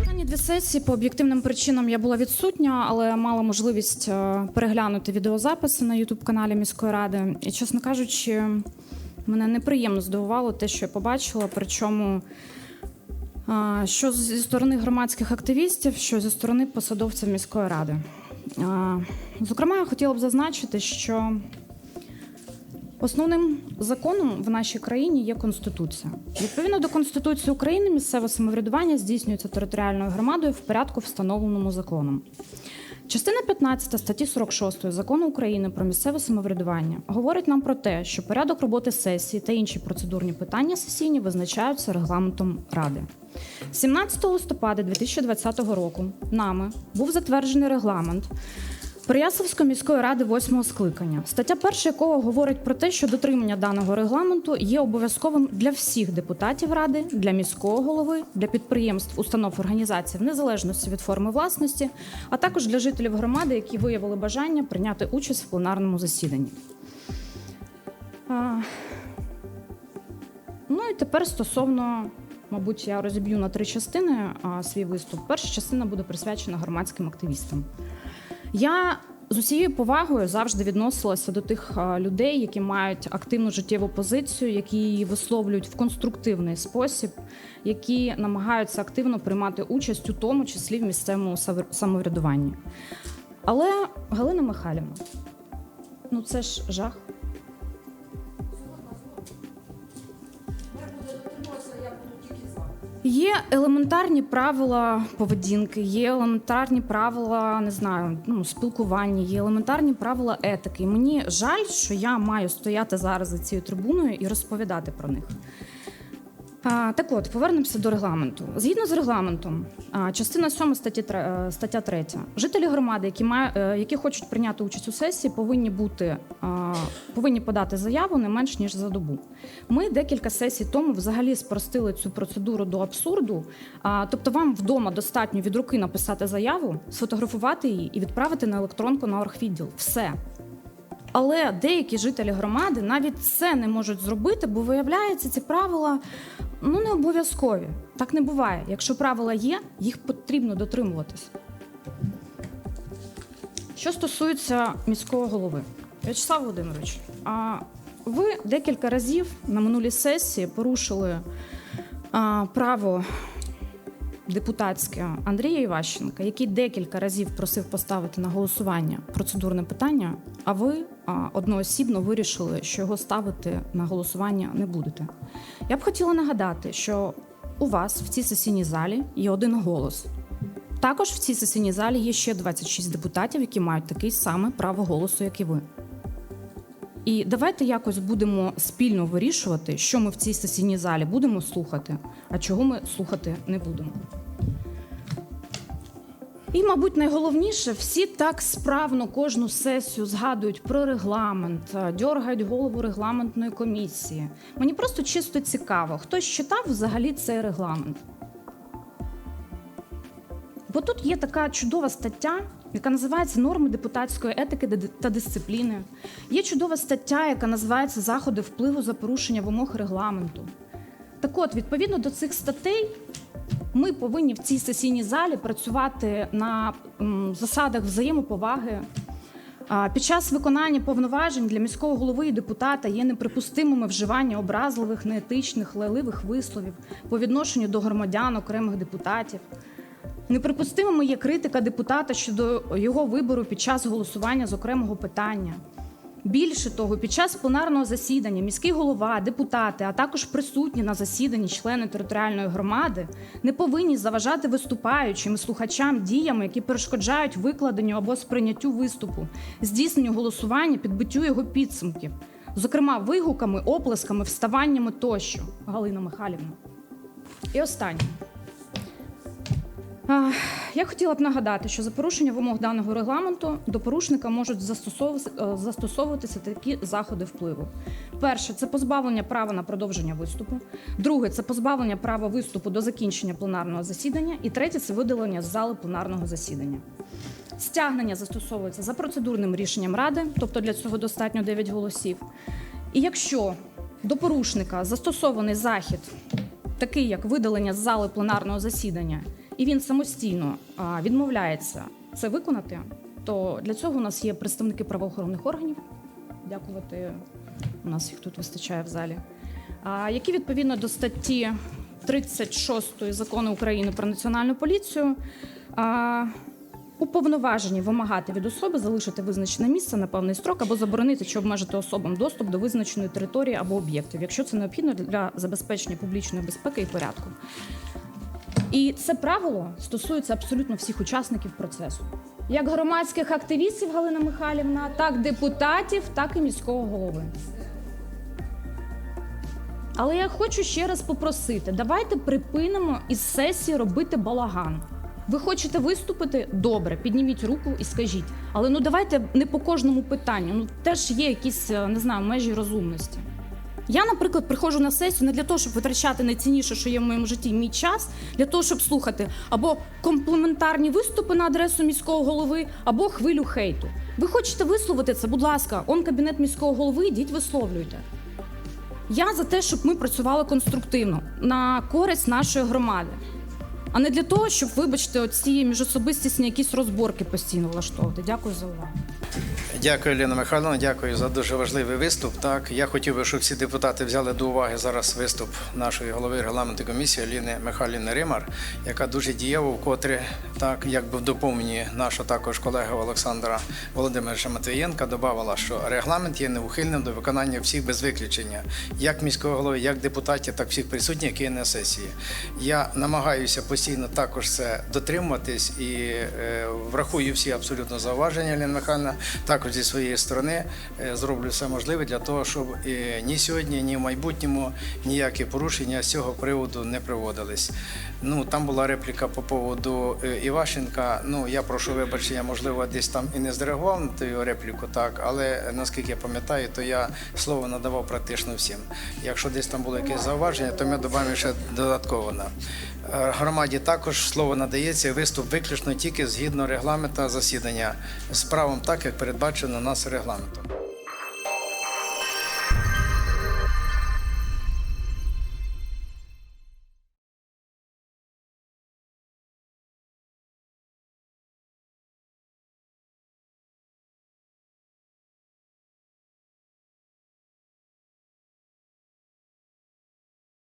Останні дві сесії по об'єктивним причинам я була відсутня, але мала можливість е, переглянути відеозаписи на youtube каналі міської ради. І, чесно кажучи, мене неприємно здивувало те, що я побачила. Причому е, що зі сторони громадських активістів, що зі сторони посадовців міської ради. Е, Зокрема, я хотіла б зазначити, що Основним законом в нашій країні є конституція. Відповідно до конституції України, місцеве самоврядування здійснюється територіальною громадою в порядку, встановленому законом. Частина 15 статті 46 закону України про місцеве самоврядування говорить нам про те, що порядок роботи сесії та інші процедурні питання сесійні визначаються регламентом ради. 17 листопада 2020 року нами був затверджений регламент Переяславської міської ради восьмого скликання, стаття перша якого говорить про те, що дотримання даного регламенту є обов'язковим для всіх депутатів ради, для міського голови, для підприємств, установ організацій в незалежності від форми власності, а також для жителів громади, які виявили бажання прийняти участь в пленарному засіданні. А, Ну і тепер стосовно, мабуть, я розіб'ю на три частини а, свій виступ. Перша частина буде присвячена громадським активістам. Я з усією повагою завжди відносилася до тих людей, які мають активну життєву позицію, які її висловлюють в конструктивний спосіб, які намагаються активно приймати участь, у тому числі в місцевому самоврядуванні. Але Галина Михайлівна, ну це ж жах. Є елементарні правила поведінки, є елементарні правила, не знаю, ну, спілкування, є елементарні правила етики. І мені жаль, що я маю стояти зараз за цією трибуною і розповідати про них. Так от, повернемося до регламенту. Згідно з регламентом, частина 7 статті, е, стаття 3. Жителі громади, які, має, е, які хочуть прийняти участь у сесії, повинні бути повинні подати заяву не менш ніж за добу. Ми декілька сесій тому взагалі спростили цю процедуру до абсурду. Тобто, вам вдома достатньо від руки написати заяву, сфотографувати її і відправити на електронку на оргвідділ. Все. Але деякі жителі громади навіть це не можуть зробити, бо виявляється, ці правила ну не обов'язкові. Так не буває. Якщо правила є, їх потрібно дотримуватись. Що стосується міського голови, В'ячеслав Володимирович, а ви декілька разів на минулій сесії порушили а, право депутатське Андрія Іващенка, який декілька разів просив поставити на голосування процедурне питання, а ви одноосібно вирішили, що його ставити на голосування не будете. Я б хотіла нагадати, що у вас в цій сесійній залі є один голос. Також в цій сесійній залі є ще 26 депутатів, які мають таке саме право голосу, як і ви. І давайте якось будемо спільно вирішувати, що ми в цій сесійній залі будемо слухати, а чого ми слухати не будемо. І, мабуть, найголовніше, всі так справно кожну сесію згадують про регламент, а, дьоргають голову регламентної комісії. Мені просто чисто цікаво, хтось читав взагалі цей регламент. Бо тут є така чудова стаття, яка називається Норми депутатської етики та дисципліни. Є чудова стаття, яка називається Заходи впливу за порушення вимог регламенту. Так от, відповідно до цих статей, ми повинні в цій сесійній залі працювати на засадах взаємоповаги. Під час виконання повноважень для міського голови і депутата є неприпустимими вживання образливих, неетичних, лайливих висловів по відношенню до громадян, окремих депутатів. Неприпустимими є критика депутата щодо його вибору під час голосування з окремого питання. Більше того, під час пленарного засідання міський голова, депутати, а також присутні на засіданні члени територіальної громади не повинні заважати виступаючим слухачам діями, які перешкоджають викладенню або сприйняттю виступу, здійсненню голосування, підбиттю його підсумків, зокрема вигуками, оплесками, вставаннями тощо. Галина Михайлівна. І останнє. Я хотіла б нагадати, що за порушення вимог даного регламенту до порушника можуть застосовуватися, е, такі заходи впливу. Перше це позбавлення права на продовження виступу. Друге це позбавлення права виступу до закінчення пленарного засідання. І третє це видалення з зали пленарного засідання. Стягнення застосовується за процедурним рішенням ради, тобто для цього достатньо 9 голосів. І якщо до порушника застосований захід такий як видалення з зали пленарного засідання, і він самостійно відмовляється це виконати, то для цього у нас є представники правоохоронних органів. Дякувати, у нас їх тут вистачає в залі. Які відповідно до статті 36 закону України про національну поліцію уповноважені вимагати від особи залишити визначене місце на певний строк або заборонити чи обмежити особам доступ до визначеної території або об'єктів, якщо це необхідно для забезпечення публічної безпеки і порядку. І це правило стосується абсолютно всіх учасників процесу. Як громадських активістів Галина Михайлівна, так депутатів, так і міського голови. Але я хочу ще раз попросити: давайте припинимо із сесії робити балаган. Ви хочете виступити? Добре, підніміть руку і скажіть. Але ну давайте не по кожному питанню. Ну теж є якісь е, не знаю межі розумності. Я, наприклад, приходжу на сесію не для того, щоб витрачати найцінніше, що є в моєму житті, мій час, для того, щоб слухати або комплементарні виступи на адресу міського голови, або хвилю хейту. Ви хочете висловити це, будь ласка, он кабінет міського голови, йдіть висловлюйте. Я за те, щоб ми працювали конструктивно на користь нашої громади, а не для того, щоб, вибачте, оці міжособистісні якісь розборки постійно влаштовувати. Дякую за увагу. Дякую, Ліна Михайловна. Дякую за дуже важливий виступ. Так, я хотів би, щоб всі депутати взяли до уваги зараз виступ нашої голови регламентної комісії Ліни Михайлівни Римар, яка дуже дієво вкотре, так якби в доповненні нашого також колеги Олександра Володимировича Матвієнка додавала, що регламент є неухильним до виконання всіх без виключення, як міського голови, як депутатів, так всіх присутніх, які є на сесії. Я намагаюся постійно також це дотримуватись і е, врахую всі абсолютно зауваження Ліна Михайлівна. Також зі своєї сторони е, зроблю все можливе для того, щоб е, ні сьогодні, ні в майбутньому ніякі порушення з цього приводу не приводились. Ну там була репліка по поводу Іващенка. Ну я прошу вибачення, можливо, десь там і не зреагував на ту репліку, так, але наскільки я пам'ятаю, то я слово надавав практично всім. Якщо десь там було якесь зауваження, то ми додамо ще додатково на. Е, Громаді також слово надається виступ виключно тільки згідно регламенту засідання з правом так, як передбачено нас регламентом.